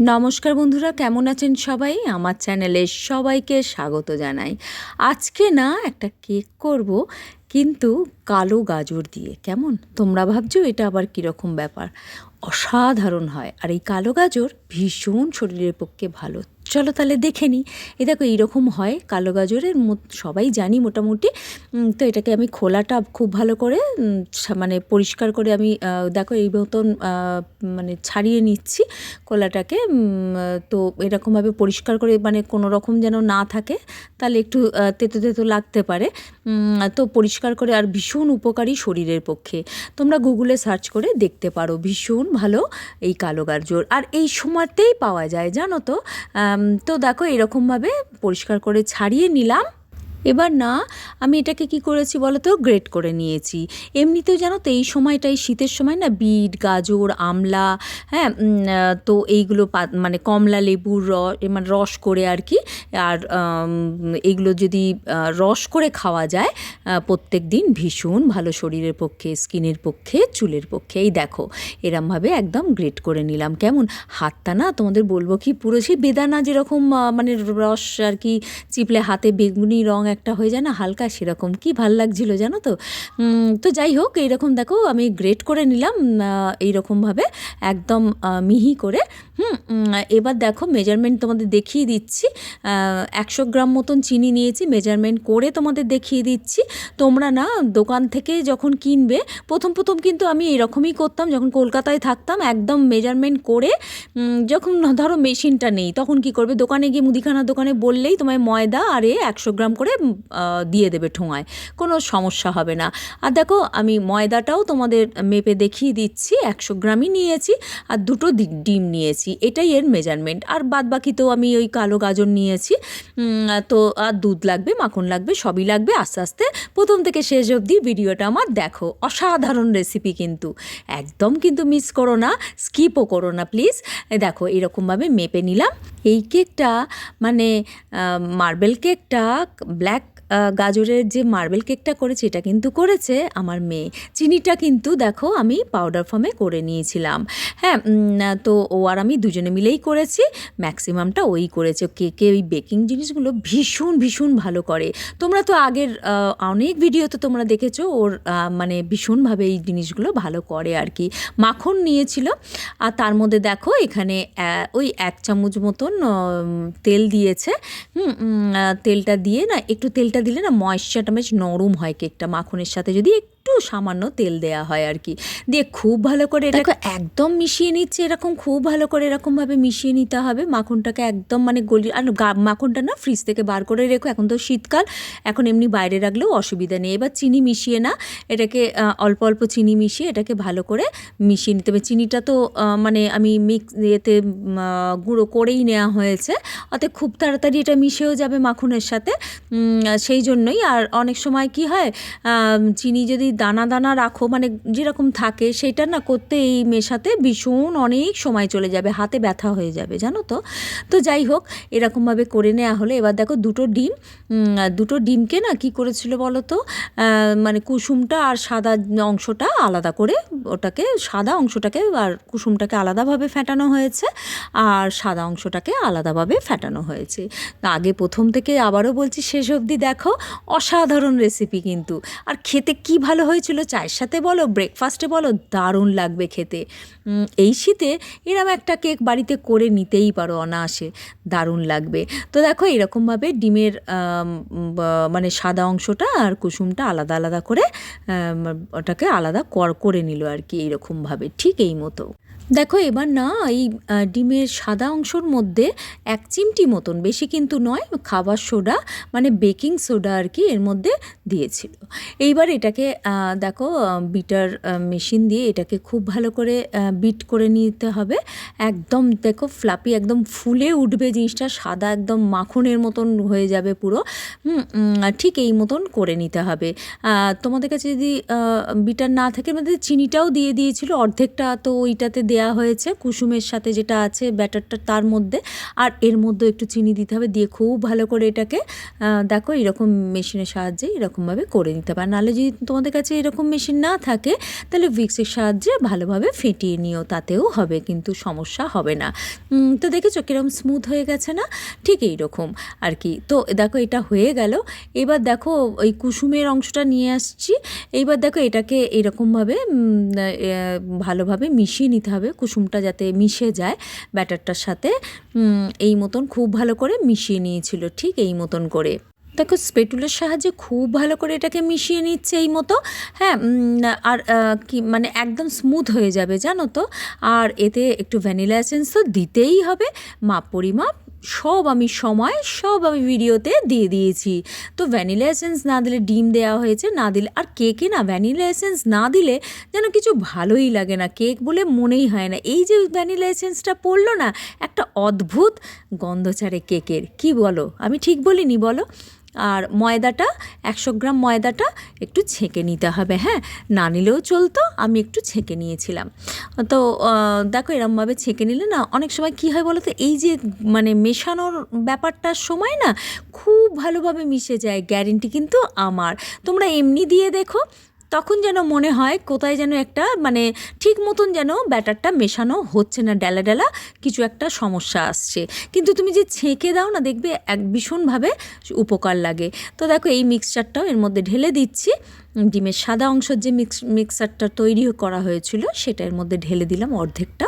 নমস্কার বন্ধুরা, কেমন আছেন সবাই? আমার চ্যানেলে সবাইকে স্বাগত জানাই। আজকে না একটা কেক করব, কিন্তু কালো গাজর দিয়ে। কেমন? তোমরা ভাবছ এটা আবার কীরকম ব্যাপার? অসাধারণ হয়। আর এই কালো গাজর ভীষণ শরীরের পক্ষে ভালো। চলো তাহলে দেখে নিই। এ দেখো, এইরকম হয় কালো গাজরের সবাই জানি মোটামুটি। তো এটাকে আমি খোলাটা খুব ভালো করে মানে পরিষ্কার করে আমি দেখো এই মতন মানে ছাড়িয়ে নিচ্ছি খোলাটাকে। তো এরকমভাবে পরিষ্কার করে মানে কোনো রকম যেন না থাকে, তাহলে একটু তেতো তেতো লাগতে পারে। তো পরিষ্কার করে, আর ভীষণ উপকারী শরীরের পক্ষে। তোমরা গুগলে সার্চ করে দেখতে পারো, ভীষণ ভালো এই কালো গাজর। আর এই সময়তেই পাওয়া যায়, জানো তো? তো দেখো এরকমভাবে পরিষ্কার করে ছাড়িয়ে নিলাম। এবার না, আমি এটাকে কি করেছি বলো তো গ্রেট করে নিয়েছি। এমনিতেও জানো তো, এই সময়টাই শীতের সময় না, বিট, গাজর, আমলা হ্যাঁ তো এইগুলো মানে কমলা লেবুর রস মানে রস করে আর কি, আর এইগুলো যদি রস করে খাওয়া যায় প্রত্যেক দিন ভীষণ ভালো শরীরের পক্ষে, স্কিনের পক্ষে, চুলের পক্ষে। এই দেখো, এরমভাবে একদম গ্রেট করে নিলাম। কেমন? হাতটা না, তোমাদের বলব কি, পুরো সেই বেদানা যেরকম মানে রস আর কি, চিপলে হাতে বেগুনি রং একটা হয়ে যায় না, হালকা সেরকম। কি ভালো লাগছিল জানো তো? তো যাই হোক, এইরকম দেখো, আমি গ্রেট করে নিলাম এইরকমভাবে, একদম মিহি করে। হুম এবার দেখো মেজারমেন্ট তোমাদের দেখিয়ে দিচ্ছি। একশো গ্রাম মতন চিনি নিয়েছি মেজারমেন্ট করে তোমাদের দেখিয়ে দিচ্ছি। তোমরা না দোকান থেকে যখন কিনবে, প্রথম প্রথম কিন্তু আমি এরকমই করতাম, যখন কলকাতায় থাকতাম, একদম মেজারমেন্ট করে যখন ধরো মেশিনটা নেই, তখন কি করবে? দোকানে গিয়ে মুদিখানার দোকানে বললেই তোমায় ময়দা আর এ একশো গ্রাম করে দিয়ে দেবে ঠোঙায়। কোনো সমস্যা হবে না। আর দেখো আমি ময়দাটাও তোমাদের মেপে দেখিয়ে দিচ্ছি, একশো গ্রামই নিয়েছি, আর দুটো ডিম নিয়েছি। এটাই এর মেজারমেন্ট আর বাদ বাকি তো আমি ওই কালো গাজর নিয়েছি। তো, আর দুধ লাগবে, মাখন লাগবে, সবই লাগবে। আস্তে আস্তে প্রথম থেকে শেষ অবধি ভিডিওটা আমার দেখো। অসাধারণ রেসিপি কিন্তু। একদম কিন্তু মিস করো না স্কিপও করো না প্লিজ দেখো, এরকমভাবে মেপে নিলাম। এই কেকটা মানে মার্বেল কেকটা ব্ল্যাক গাজরের যে মার্বেল কেকটা করেছে, এটা কিন্তু করেছে আমার মেয়ে। চিনিটা কিন্তু দেখো আমি পাউডার ফর্মে করে নিয়েছিলাম। হ্যাঁ তো ও আর আমি দুজনে মিলেই করেছি। ম্যাক্সিমামটা ওই করেছে। কেকে ওই বেকিং জিনিসগুলো ভীষণ ভীষণ ভালো করে। তোমরা তো আগের অনেক ভিডিও তো তোমরা দেখেছ, ওর মানে ভীষণভাবে এই জিনিসগুলো ভালো করে আর কি। মাখন নিয়েছিল। আর তার মধ্যে দেখো এখানে ওই এক চামচ মতন তেল দিয়েছে। তেলটা দিয়ে না, একটু তেলটা দিলে না ময়েশ্চারটা বেশ নরম হয় কেকটা মাখনের সাথে। যদি সামান্য তেল দেয়া হয় আর কি। দিয়ে খুব ভালো করে এটাকে একদম মিশিয়ে নিচ্ছে এরকম খুব ভালো করে এরকমভাবে মিশিয়ে নিতে হবে। মাখনটাকে একদম মানে গলি আর গা- মাখনটা না ফ্রিজ থেকে বার করে রেখো। এখন তো শীতকাল এখন এমনি বাইরে রাখলেও অসুবিধা নেই। এবার চিনি মিশিয়ে না এটাকে অল্প অল্প চিনি মিশিয়ে এটাকে ভালো করে মিশিয়ে নিতে হবে। চিনিটা তো মানে আমি মিক্স আহ, গুঁড়ো করেই নেওয়া হয়েছে। অতএব খুব তাড়াতাড়ি এটা মিশেও যাবে মাখনের সাথে। সেই জন্যই। আর অনেক সময় কি হয় চিনি যদি দানা দানা রাখো মানে যেরকম থাকে সেটা না করতে এই মেশাতে ভীষণ অনেক সময় চলে যাবে, হাতে ব্যথা হয়ে যাবে, জানো তো? তো যাই হোক, এরকমভাবে করে নেওয়া হলে। এবার দেখো দুটো ডিম দুটো ডিমকে না কি করেছিল বলো তো? মানে কুসুমটা আর সাদা অংশটা আলাদা করে ওটাকে, সাদা অংশটাকে আর কুসুমটাকে আলাদাভাবে ফেটানো হয়েছে আর সাদা অংশটাকে আলাদাভাবে ফেটানো হয়েছে। আগে প্রথম থেকে আবারও বলছি, শেষ অবধি দেখো, অসাধারণ রেসিপি কিন্তু। আর খেতে কি ভালো হয়েছিল চায়ের সাথে বলো ব্রেকফাস্টে বলো দারুণ লাগবে খেতে। এই শীতে এরম একটা কেক বাড়িতে করে নিতেই পারো অনায়াসে, দারুণ লাগবে। তো দেখো এরকমভাবে ডিমের মানে সাদা অংশটা আর কুসুমটা আলাদা আলাদা করে ওটাকে আলাদা কর করে নিল আর কি এইরকমভাবে ঠিক এই মতো। দেখো এবার না, এই ডিমের সাদা অংশর মধ্যে এক চিমটি মতন, বেশি কিন্তু নয়, খাবার সোডা মানে বেকিং সোডা আর কি এর মধ্যে দিয়েছিল। এইবার এটাকে দেখো বিটার মেশিন দিয়ে এটাকে খুব ভালো করে বিট করে নিতে হবে। একদম দেখো ফ্লাপি একদম ফুলে উঠবে জিনিসটা, সাদা একদম মাখনের মতন হয়ে যাবে পুরো। ঠিক এই মতন করে নিতে হবে। তোমাদের কাছে যদি বিটার না থাকে মধ্যে চিনিটাও দিয়ে দিয়েছিল, অর্ধেকটা তো ওইটাতে দেয়া হয়েছে, কুসুমের সাথে যেটা আছে ব্যাটারটা তার মধ্যে। আর এর মধ্যে একটু চিনি দিতে হবে, দিয়ে খুব ভালো করে এটাকে দেখো এরকম মেশিনের সাহায্যে এরকমভাবে করে নিতে পারে। নাহলে যদি তোমাদের কাছে এরকম মেশিন না থাকে, তাহলে উইক্সের সাহায্যে ভালোভাবে ফেটিয়ে নিও, তাতেও হবে, কিন্তু সমস্যা হবে না। তো দেখেছ কীরকম স্মুথ হয়ে গেছে না? ঠিক এই রকম আর কি? তো দেখো এটা হয়ে গেল। এবার দেখো ওই কুসুমের অংশটা নিয়ে আসছি। এইবার দেখো এটাকে এইরকমভাবে ভালোভাবে মিশিয়ে নিতে হবে। কুসুমটা যাতে মিশে যায় ব্যাটারটার সাথে। এই মতন খুব ভালো করে মিশিয়ে নিয়েছিল, ঠিক এই মতন করে। দেখো স্পেটুলের সাহায্যে খুব ভালো করে এটাকে মিশিয়ে নিচ্ছে এই মতো। হ্যাঁ আর কি মানে একদম স্মুথ হয়ে যাবে, জানো তো? আর এতে একটু ভ্যানিলা এসেন্স তো দিতেই হবে। মাপ, পরিমাপ সব আমি সময়, সব আমি ভিডিওতে দিয়ে দিয়েছি। তো ভ্যানিলা এসেন্স না দিলে ডিম দেওয়া হয়েছে, না দিলে, আর কেকে না ভ্যানিলা এসেন্স না দিলে যেন কিছু ভালোই লাগে না। কেক বলে মনেই হয় না। এই যে ভ্যানিলা এসেন্সটা পড়ল না, একটা অদ্ভুত গন্ধ ছাড়ে কেকের। কি বলো? আমি ঠিক বলিনি, বলো? আর ময়দাটা, একশো গ্রাম ময়দাটা একটু ছেঁকে নিতে হবে হ্যাঁ? না নিলেও চলতো, আমি একটু ছেঁকে নিয়েছিলাম। তো দেখো এরমভাবে ছেঁকে নিলে না অনেক সময় কী হয় বলো তো এই যে মানে মেশানোর ব্যাপারটার সময় না খুব ভালোভাবে মিশে যায় গ্যারেন্টি কিন্তু আমার। তোমরা এমনি দিয়ে দেখো তখন যেন মনে হয় কোথায় যেন একটা মানে ঠিক মতন যেন ব্যাটারটা মেশানো হচ্ছে না, ডেলা ডেলা কিছু একটা সমস্যা আসছে। কিন্তু তুমি যে ছেঁকে দাও না, দেখবে এক ভীষণভাবে উপকার লাগে। তো দেখো এই মিক্সচারটাও এর মধ্যে ঢেলে দিচ্ছি। ডিমের সাদা অংশের যে মিক্স মিক্সারটা তৈরি করা হয়েছিল, সেটা এর মধ্যে ঢেলে দিলাম অর্ধেকটা।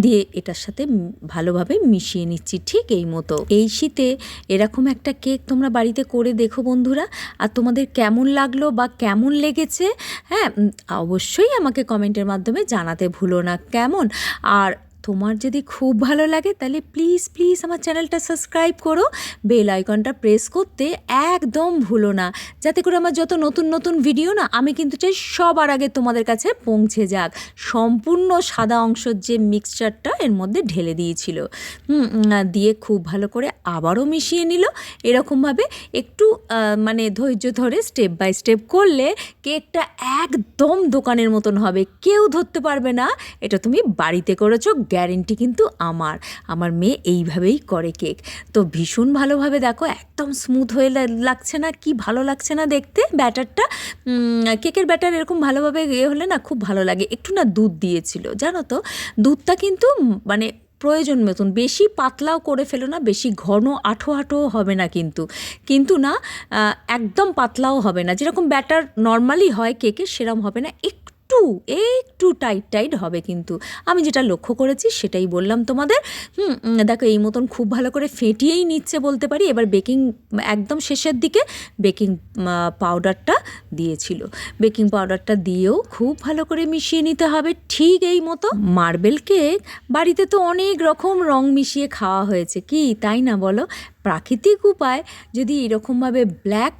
দিয়ে এটার সাথে ভালোভাবে মিশিয়ে নিচ্ছি ঠিক এই মতো। এই শীতে এরকম একটা কেক তোমরা বাড়িতে করে দেখো বন্ধুরা। আর তোমাদের কেমন লাগল বা কেমন লেগেছে হ্যাঁ অবশ্যই আমাকে কমেন্টের মাধ্যমে জানাতে ভুলো না। কেমন? আর তোমার যদি খুব ভালো লাগে, তাহলে প্লিজ প্লিজ আমার চ্যানেলটা সাবস্ক্রাইব করো। বেল আইকনটা প্রেস করতে একদম ভুলো না। যাতে করে আমার যত নতুন নতুন ভিডিও না, আমি কিন্তু চাই সবার আগে তোমাদের কাছে পৌঁছে যাক। সম্পূর্ণ সাদা অংশের যে মিক্সচারটা এর মধ্যে ঢেলে দিয়েছিল। দিয়ে খুব ভালো করে আবারও মিশিয়ে নিল। এরকমভাবে একটু মানে ধৈর্য ধরে স্টেপ বাই স্টেপ করলে কেকটা একদম দোকানের মতন হবে। কেউ ধরতে পারবে না। এটা তুমি বাড়িতে করেছ গ্যারেন্টি কিন্তু আমার। আমার মেয়ে এইভাবেই করে কেক। তো ভীষণ ভালোভাবে দেখো, একদম স্মুথ হয়ে লাগছে না, কি ভালো লাগছে না দেখতে। ব্যাটারটা কেকের ব্যাটার এরকম ভালোভাবে ইয়ে হলে না খুব ভালো লাগে। একটু না দুধ দিয়েছিল, জানো তো? দুধটা কিন্তু মানে প্রয়োজন মতন, বেশি পাতলাও করে ফেলো না, বেশি ঘন আঠো আঠো হবে না কিন্তু। কিন্তু না একদম পাতলাও হবে না। যেরকম ব্যাটার নর্মালি হয় কেকে সেরম হবে না। একটু একটু একটু টাইট টাইট হবে কিন্তু। আমি যেটা লক্ষ্য করেছি সেটাই বললাম তোমাদের। হুম দেখো এই মতন খুব ভালো করে ফেটিয়েই নিচ্ছে বলতে পারি। এবার বেকিং একদম শেষের দিকে বেকিং পাউডারটা দিয়েছিল। বেকিং পাউডারটা দিয়েও খুব ভালো করে মিশিয়ে নিতে হবে। ঠিক এই মতো মার্বেল কেক বাড়িতে তো অনেক রকম রং মিশিয়ে খাওয়া হয়েছে। কি, তাই না বলো? প্রাকৃতিক উপায় যদি এরকমভাবে ব্ল্যাক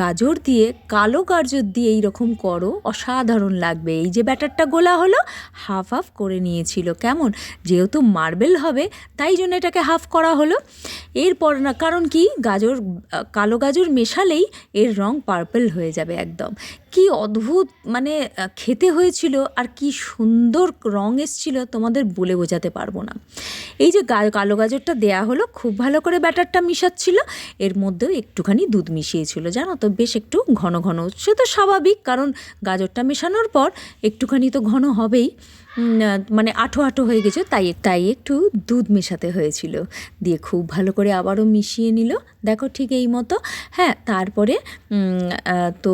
গাজর দিয়ে কালো গাজর দিয়ে এইরকম করো, অসাধারণ লাগবে। এই যে ব্যাটারটা গোলা হলো হাফ হাফ করে নিয়েছিল, কেমন? যেহেতু মার্বেল হবে, তাই জন্য এটাকে হাফ করা হলো। এরপর না, কারণ কি? গাজর কালো গাজর মেশালেই এর রং পার্পল হয়ে যাবে একদম। কি অদ্ভুত মানে খেতে হয়েছিল আর কি সুন্দর রং এসছিল, তোমাদের বলে বোঝাতে পারব না। এই যে কালো গাজরটা দেয়া হলো, খুব ভালো করে ব্যাটারটা মিশাচ্ছিল, এর মধ্যেও একটুখানি দুধ মিশিয়েছিল, জানো? তো, বেশ একটু ঘন ঘন। সে তো স্বাভাবিক, কারণ গাজরটা মেশানোর পর একটুখানি তো ঘন হবেই। মানে আঠো আঠো হয়ে গেছে, তাই তাই একটু দুধ মেশাতে হয়েছিল। দিয়ে খুব ভালো করে আবারও মিশিয়ে নিল। দেখো ঠিক এই মতো। হ্যাঁ তারপরে তো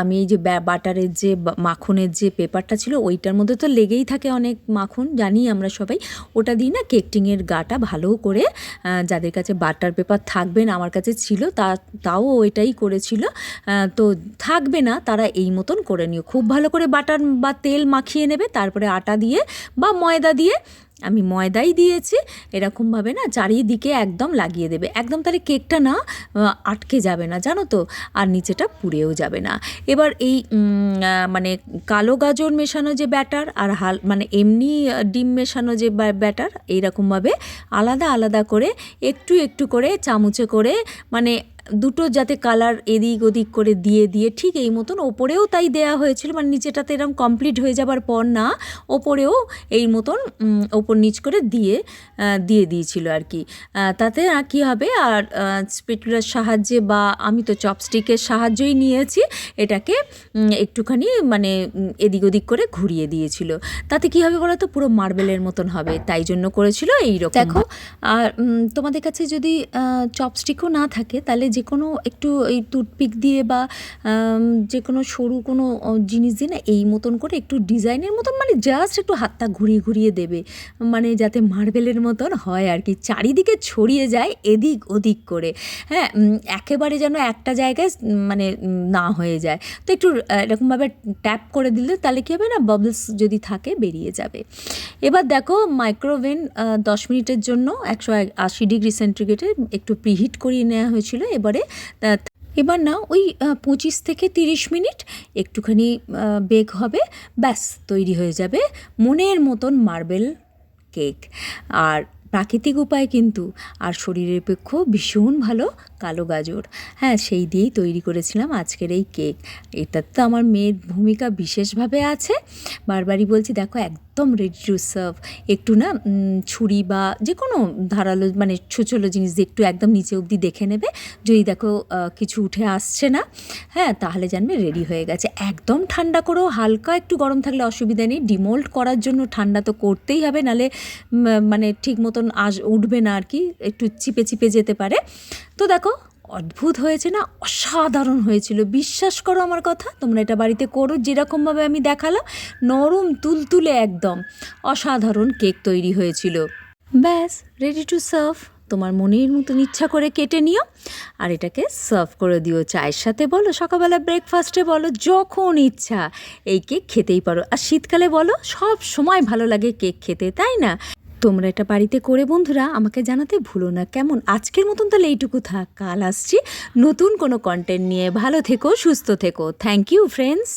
আমি এই যে বাটারের যে মাখনের যে পেপারটা ছিল, ওইটার মধ্যে তো লেগেই থাকে অনেক মাখন, জানি আমরা সবাই। ওটা দিই না কেকটিংয়ের গাটা ভালো করে যাদের কাছে বাটার পেপার থাকবে না, আমার কাছে ছিল, তা, তাও ওইটাই করেছিল। তো থাকবে না, তারা এই মতন করে নিও। খুব ভালো করে বাটার বা তেল মাখিয়ে নেবে, তারপরে আটা দিয়ে বা ময়দা দিয়ে আমি ময়দাই দিয়েছি এরকমভাবে না চারিদিকে একদম লাগিয়ে দেবে। একদম তাহলে কেকটা না আটকে যাবে না জানো তো? আর নিচেটা পুড়েও যাবে না। এবার এই মানে কালো গাজর মেশানো যে ব্যাটার আর হাল মানে এমনি ডিম মেশানো যে ব্যা- ব্যাটার এইরকমভাবে আলাদা আলাদা করে একটু একটু করে চামচে করে মানে দুটো যাতে কালার এদিক ওদিক করে দিয়ে দিয়ে ঠিক এই মতন ওপরেও তাই দেয়া হয়েছিল মানে নিচেটাতে এরকম কমপ্লিট হয়ে যাবার পর না ওপরেও এই মতন উম, ওপর নিচ করে দিয়ে দিয়ে দিয়েছিল আর কি। তাতে কী হবে? আর স্পিটুলার সাহায্যে বা আমি তো চপস্টিকের সাহায্যই নিয়েছি এটাকে একটুখানি মানে এদিক ওদিক করে ঘুরিয়ে দিয়েছিল। তাতে কী হবে বলো তো পুরো মার্বেলের মতন হবে তাই জন্য করেছিল এই রকম দেখো। আর তোমাদের কাছে যদি চপস্টিকও না থাকে তাহলে যে কোনো একটু এই টুথপিক দিয়ে বা যে কোনো সরু কোনো জিনিস দিয়ে না এই মতন করে একটু ডিজাইনের মতন মানে জাস্ট একটু হাতটা ঘুরিয়ে ঘুরিয়ে দেবে। মানে যাতে মার্বেলের মতন হয় আর কি। চারিদিকে ছড়িয়ে যায় এদিক ওদিক করে। হ্যাঁ একেবারে যেন একটা জায়গায় মানে না হয়ে যায়। তো একটু এরকমভাবে ট্যাপ করে দিলে তাহলে কী হবে না? বাবলস যদি থাকে বেরিয়ে যাবে। এবার দেখো মাইক্রোওভেন দশ মিনিটের জন্য একশো আশি ডিগ্রি সেন্টিগ্রেডে একটু প্রিহিট করিয়ে নেওয়া হয়েছিল এবারে। এবার না ওই পঁচিশ থেকে তিরিশ মিনিট একটুখানি বেক হবে। ব্যাস, তৈরি হয়ে যাবে। মনের মতন মার্বেল কেক আর প্রাকৃতিক উপায় কিন্তু। আর শরীরের পক্ষেও ভীষণ ভালো কালো গাজর। হ্যাঁ সেই দিয়েই তৈরি করেছিলাম আজকের এই কেক। এটাতে তো আমার মেয়ের ভূমিকা বিশেষভাবে আছে। বারবারই বলছি, দেখো, একদম রেডি টু সার্ভ একটু না ছুরি বা যে কোনো ধারালো মানে ছোচলো জিনিস একটু একদম নিচে অবধি দেখে নেবে। যদি দেখো কিছু উঠে আসছে না হ্যাঁ তাহলে জানবে রেডি হয়ে গেছে। একদম ঠান্ডা করেও হালকা একটু গরম থাকলে অসুবিধা নেই। ডিমোল্ড করার জন্য ঠান্ডা তো করতেই হবে, নালে মানে ঠিক মতন আস উঠবে না আর কি, একটু চিপে চিপে যেতে পারে। তো দেখো, অদ্ভুত হয়েছে না? অসাধারণ হয়েছিল। বিশ্বাস করো আমার কথা, তোমরা এটা বাড়িতে করো, যেরকমভাবে আমি দেখালাম, নরম তুলতুলে একদম। অসাধারণ কেক তৈরি হয়েছিল। ব্যাস রেডি টু সার্ভ তোমার মনের মতন ইচ্ছা করে কেটে নিও। আর এটাকে সার্ভ করে দিও চায়ের সাথে বলো, সকালবেলা ব্রেকফাস্টে বলো, যখন ইচ্ছা। এই কেক খেতেই পারো। আর শীতকালে বলো, সব সময় ভালো লাগে কেক খেতে, তাই না? তোমরা এটা বাড়িতে করে বন্ধুরা আমাকে জানাতে ভুলো না। কেমন? আজকের মতন তাহলে এইটুকু থাক। কাল আসছি। নতুন কোনো কন্টেন্ট নিয়ে। ভালো থেকো, সুস্থ থেকো। Thank you friends